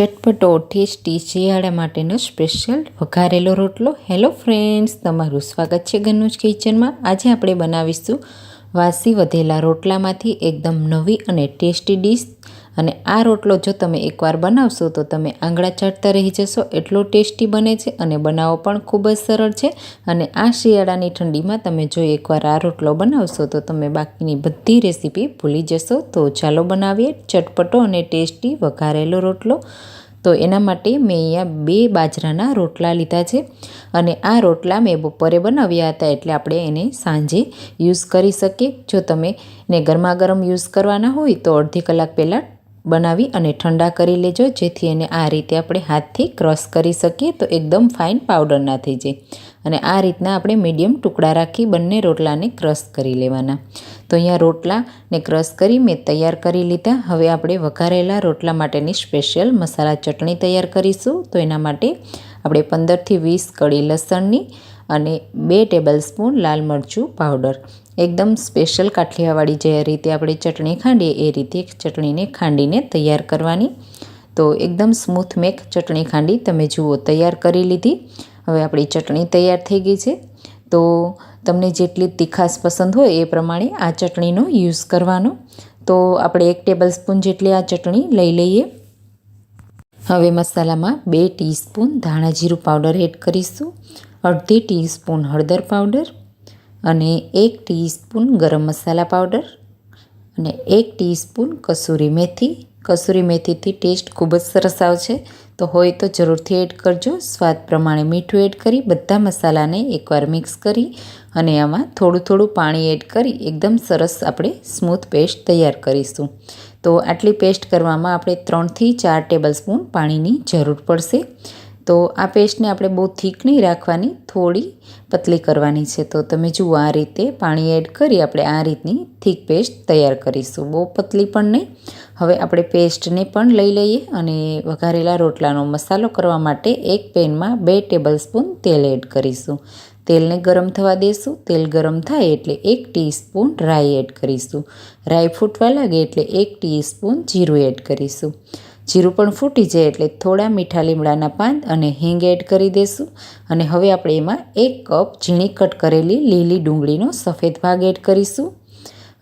ચટપટો tasty, શિયાળા માટેનો special વઘારેલો રોટલો. હેલો ફ્રેન્ડ્સ તમારું સ્વાગત છે ગનુજ કિચનમાં. આજે આપણે બનાવીશું વાસી વધેલા રોટલામાંથી એકદમ નવી અને ટેસ્ટી ડીશ. અને આ રોટલો જો તમે એકવાર બનાવશો તો તમે આંગળા ચાટતા રહી જશો, એટલો ટેસ્ટી બને છે અને બનાવવો પણ ખૂબ જ સરળ છે. અને આ શિયાળાની ઠંડીમાં તમે જો એકવાર આ રોટલો બનાવશો તો તમે બાકીની બધી રેસીપી ભૂલી જશો. તો ચાલો બનાવીએ ચટપટો અને ટેસ્ટી વઘારેલો રોટલો. તો એના માટે મેં અહીંયા બે બાજરાના રોટલા લીધા છે અને આ રોટલા મેં બપોરે બનાવ્યા હતા એટલે આપણે એને સાંજે યુઝ કરી શકીએ. જો તમે ને ગરમા ગરમ યુઝ કરવાના હોય તો અડધી કલાક પહેલાં બનાવી અને ઠંડા કરી લેજો, જેથી એને આ રીતે આપણે હાથથી ક્રશ કરી શકીએ તો એકદમ ફાઇન પાવડર ના થઈ જાય. અને આ રીતના આપણે મીડિયમ ટુકડા રાખી બંને રોટલાને ક્રશ કરી લેવાના. તો અહીંયા રોટલાને ક્રશ કરી મેં તૈયાર કરી લીધા. હવે આપણે વઘારેલા રોટલા માટેની સ્પેશિયલ મસાલા ચટણી તૈયાર કરીશું. તો એના માટે આપણે પંદરથી વીસ કળી લસણની અને બે ટેબલ સ્પૂન લાલ મરચું પાવડર. એકદમ સ્પેશિયલ કાઠિયાવાડી જે રીતે આપણે ચટણી ખાંડીએ, એ રીતે ચટણીને ખાંડીને તૈયાર કરવાની. તો એકદમ સ્મૂથ મેક ચટણી ખાંડી તમે જુઓ, તૈયાર કરી લીધી. હવે આપણી ચટણી તૈયાર થઈ ગઈ છે. તો તમને જેટલી તીખાશ પસંદ હોય એ પ્રમાણે આ ચટણીનો યુઝ કરવાનો. તો આપણે એક ટેબલ સ્પૂન જેટલી આ ચટણી લઈ લઈએ. હવે મસાલામાં બે ટીસ્પૂન ધાણા જીરું પાવડર એડ કરીશું. અડધી ટીસ્પૂન હળદર પાવડર અને એક ટીસ્પૂન ગરમ મસાલા પાવડર અને એક ટીસ્પૂન કસૂરી મેથી. કસૂરી મેથીથી ટેસ્ટ ખૂબ જ સરસ આવશે. તો હોય તો જરૂરથી એડ કરજો. સ્વાદ પ્રમાણે મીઠું એડ કરી, બધા મસાલાને એકવાર મિક્સ કરી અને આમાં થોડું થોડું પાણી એડ કરી એકદમ સરસ આપણે સ્મૂથ પેસ્ટ તૈયાર કરીશું. તો આટલી પેસ્ટ કરવામાં આપણે ત્રણથી ચાર ટેબલ સ્પૂન પાણીની જરૂર પડશે. તો આ પેસ્ટને આપણે બહુ થીક નહીં રાખવાની, થોડી પતલી કરવાની છે. તો તમે જુઓ આ રીતે પાણી એડ કરી આપણે આ રીતની થીક પેસ્ટ તૈયાર કરીશું. બહુ પતલી પણ નહીં. હવે આપણે પેસ્ટને પણ લઈ લઈએ અને વઘારેલા રોટલાનો મસાલો કરવા માટે એક પેનમાં બે ટેબલ સ્પૂન તેલ એડ કરીશું. તેલને ગરમ થવા દઈશું તેલ ગરમ થાય એટલે એક ટીસ્પૂન રાઈ એડ કરીશું. રાઈ ફૂટવા લાગે એટલે એક ટીસ્પૂન જીરું એડ કરીશું. જીરું પણ ફૂટી જાય એટલે થોડા મીઠા લીમડાના પાન અને હિંગ એડ કરી દઈશું અને હવે આપણે એમાં એક કપ ઝીણી કટ કરેલી લીલી ડુંગળીનો સફેદ ભાગ એડ કરીશું.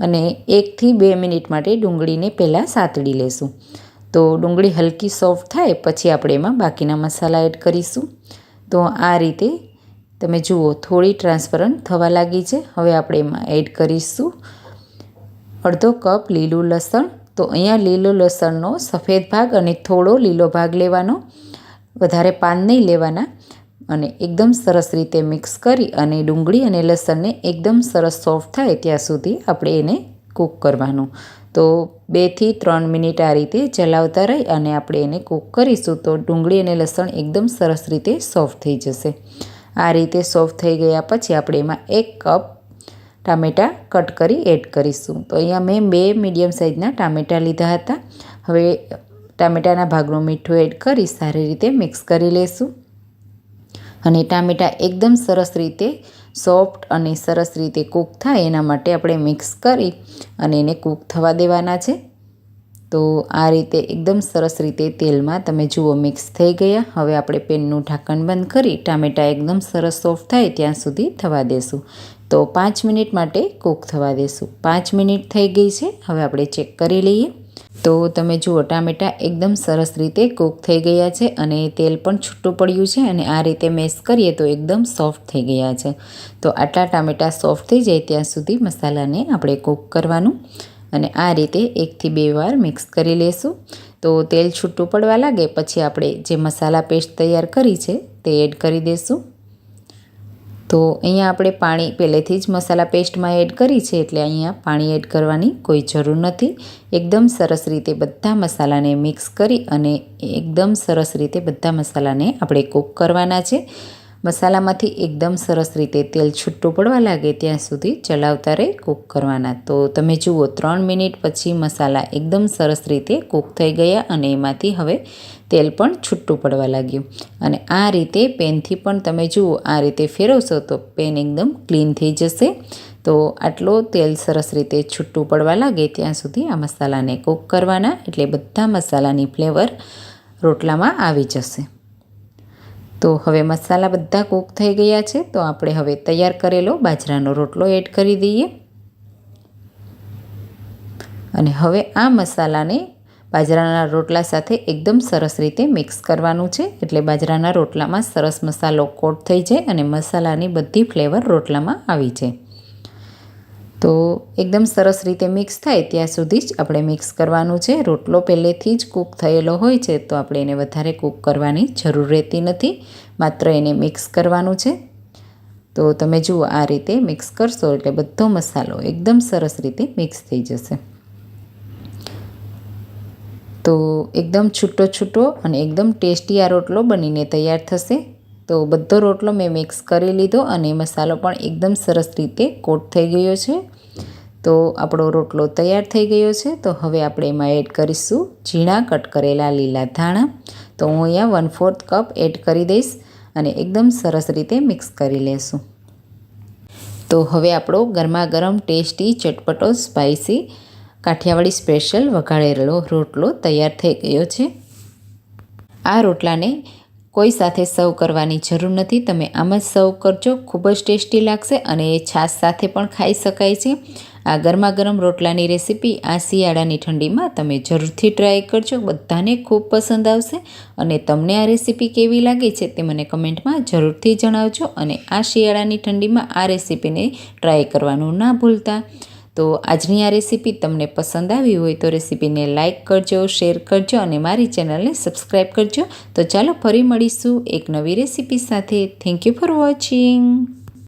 અને એકથી બે મિનિટ માટે ડુંગળીને પહેલાં સાતડી લેશું. તો ડુંગળી હલકી સોફ્ટ થાય પછી આપણે એમાં બાકીના મસાલા એડ કરીશું. તો આ રીતે તમે જુઓ, થોડી ટ્રાન્સપરન્ટ થવા લાગી છે. હવે આપણે એમાં એડ કરીશું. અડધો કપ લીલું લસણ તો અહીંયા લીલો લસણનો સફેદ ભાગ અને થોડો લીલો ભાગ લેવાનો. વધારે પાન નહીં લેવાના. અને એકદમ સરસ રીતે મિક્સ કરી અને ડુંગળી અને લસણને એકદમ સરસ સોફ્ટ થાય ત્યાં સુધી આપણે એને કૂક કરવાનું. તો બેથી ત્રણ મિનિટ આ રીતે ચલાવતા રહી અને આપણે એને કૂક કરીશું તો ડુંગળી અને લસણ એકદમ સરસ રીતે સોફ્ટ થઈ જશે. આ રીતે સોફ્ટ થઈ ગયા પછી આપણે એમાં એક કપ ટામેટાં કટ કરી એડ કરીશું. તો અહીંયા મેં બે મીડિયમ સાઇઝના ટામેટાં લીધા હતા. હવે ટામેટાના ભાગનું મીઠું એડ કરી સારી રીતે મિક્સ કરી લઈશું અને ટામેટાં એકદમ સરસ રીતે સોફ્ટ અને સરસ રીતે કૂક થાય એના માટે આપણે મિક્સ કરી અને એને કૂક થવા દેવાના છે. તો આ રીતે એકદમ સરસ રીતે તેલમાં તમે જુઓ મિક્સ થઈ ગયા. હવે આપણે પેનનું ઢાંકણ બંધ કરી ટામેટાં એકદમ સરસ સોફ્ટ થાય ત્યાં સુધી થવા દેશું. તો પાંચ મિનિટ માટે કૂક થવા દેશું. પાંચ મિનિટ થઈ ગઈ છે. હવે આપણે ચેક કરી લઈએ. તો તમે જુઓ ટામેટાં એકદમ સરસ રીતે કૂક થઈ ગયા છે અને તેલ પણ છૂટું પડ્યું છે અને આ રીતે મેશ કરીએ તો એકદમ સોફ્ટ થઈ ગયા છે. તો આટલા ટામેટાં સોફ્ટ થઈ જાય ત્યાં સુધી મસાલાને આપણે કૂક કરવાનું. અને આ રીતે એકથી બે વાર મિક્સ કરી લેશું. તો તેલ છૂટું પડવા લાગે પછી આપણે જે મસાલા પેસ્ટ તૈયાર કરી છે તે એડ કરી દઈશું તો અહીંયા આપણે પાણી પહેલેથી જ મસાલા પેસ્ટમાં એડ કરી છે એટલે અહીંયા પાણી એડ કરવાની કોઈ જરૂર નથી. એકદમ સરસ રીતે બધા મસાલાને મિક્સ કરી અને એકદમ સરસ રીતે બધા મસાલાને આપણે કૂક કરવાના છે. મસાલામાંથી એકદમ સરસ રીતે તેલ છૂટું પડવા લાગે ત્યાં સુધી ચલાવતા રહે કૂક કરવાના. તો તમે જુઓ, ત્રણ મિનિટ પછી મસાલા એકદમ સરસ રીતે કૂક થઈ ગયા અને એમાંથી હવે તેલ પણ છૂટું પડવા લાગ્યું. અને આ રીતે પેનથી પણ તમે જુઓ, આ રીતે ફેરવશો તો પેન એકદમ ક્લીન થઈ જશે. તો આટલો તેલ સરસ રીતે છૂટું પડવા લાગે ત્યાં સુધી આ મસાલાને કૂક કરવાના એટલે બધા મસાલાની ફ્લેવર રોટલામાં આવી જશે. તો હવે મસાલા બધા કૂક થઈ ગયા છે, તો આપણે હવે તૈયાર કરેલો બાજરાનો રોટલો એડ કરી દઈએ. અને હવે આ મસાલાને બાજરાના રોટલા સાથે એકદમ સરસ રીતે મિક્સ કરવાનું છે, એટલે બાજરાના રોટલામાં સરસ મસાલો કોટ થઈ જાય અને મસાલાની બધી ફ્લેવર રોટલામાં આવી જાય. તો એકદમ સરસ રીતે મિક્સ થાય ત્યાં સુધી જ આપણે મિક્સ કરવાનું છે. રોટલો પહેલેથી જ કૂક થયેલો હોય છે તો આપણે એને વધારે કૂક કરવાની જરૂર રહેતી નથી. માત્ર એને મિક્સ કરવાનું છે. તો તમે જુઓ આ રીતે મિક્સ કરશો એટલે બધો મસાલો એકદમ સરસ રીતે મિક્સ થઈ જશે. તો એકદમ છૂટો છૂટો અને એકદમ ટેસ્ટી આ રોટલો બનીને તૈયાર થશે. તો બધો રોટલો મેં મિક્સ કરી લીધો અને મસાલો પણ એકદમ સરસ રીતે કોટ થઈ ગયો છે. તો આપણો રોટલો તૈયાર થઈ ગયો છે. તો હવે આપણે એમાં એડ કરીશું ઝીણા કટ કરેલા લીલા ધાણા. તો હું અહીંયા વન ફોર્થ કપ એડ કરી દઈશ અને એકદમ સરસ રીતે મિક્સ કરી લેશું. તો હવે આપણો ગરમા ગરમ ટેસ્ટી ચટપટો સ્પાઇસી કાઠિયાવાડી સ્પેશિયલ વઘાળેલો રોટલો તૈયાર થઈ ગયો છે. આ રોટલાને કોઈ સાથે સર્વ કરવાની જરૂર નથી. તમે આમ જ સર્વ કરજો. ખૂબ જ ટેસ્ટી લાગશે અને એ છાશ સાથે પણ ખાઈ શકાય છે. આ ગરમા ગરમ રોટલાની રેસીપી આ શિયાળાની ઠંડીમાં તમે જરૂરથી ટ્રાય કરજો. બધાને ખૂબ પસંદ આવશે અને તમને આ રેસીપી કેવી લાગે છે તે મને કમેન્ટમાં જરૂરથી જણાવજો અને આ શિયાળાની ઠંડીમાં આ રેસીપીને ટ્રાય કરવાનું ના ભૂલતા. તો આજની આ રેસીપી તમને પસંદ આવી હોય તો રેસીપીને લાઇક કરજો, શેર કરજો અને મારી ચેનલને સબસ્ક્રાઈબ કરજો. તો ચાલો ફરી મળીશું એક નવી રેસીપી સાથે. Thank you for watching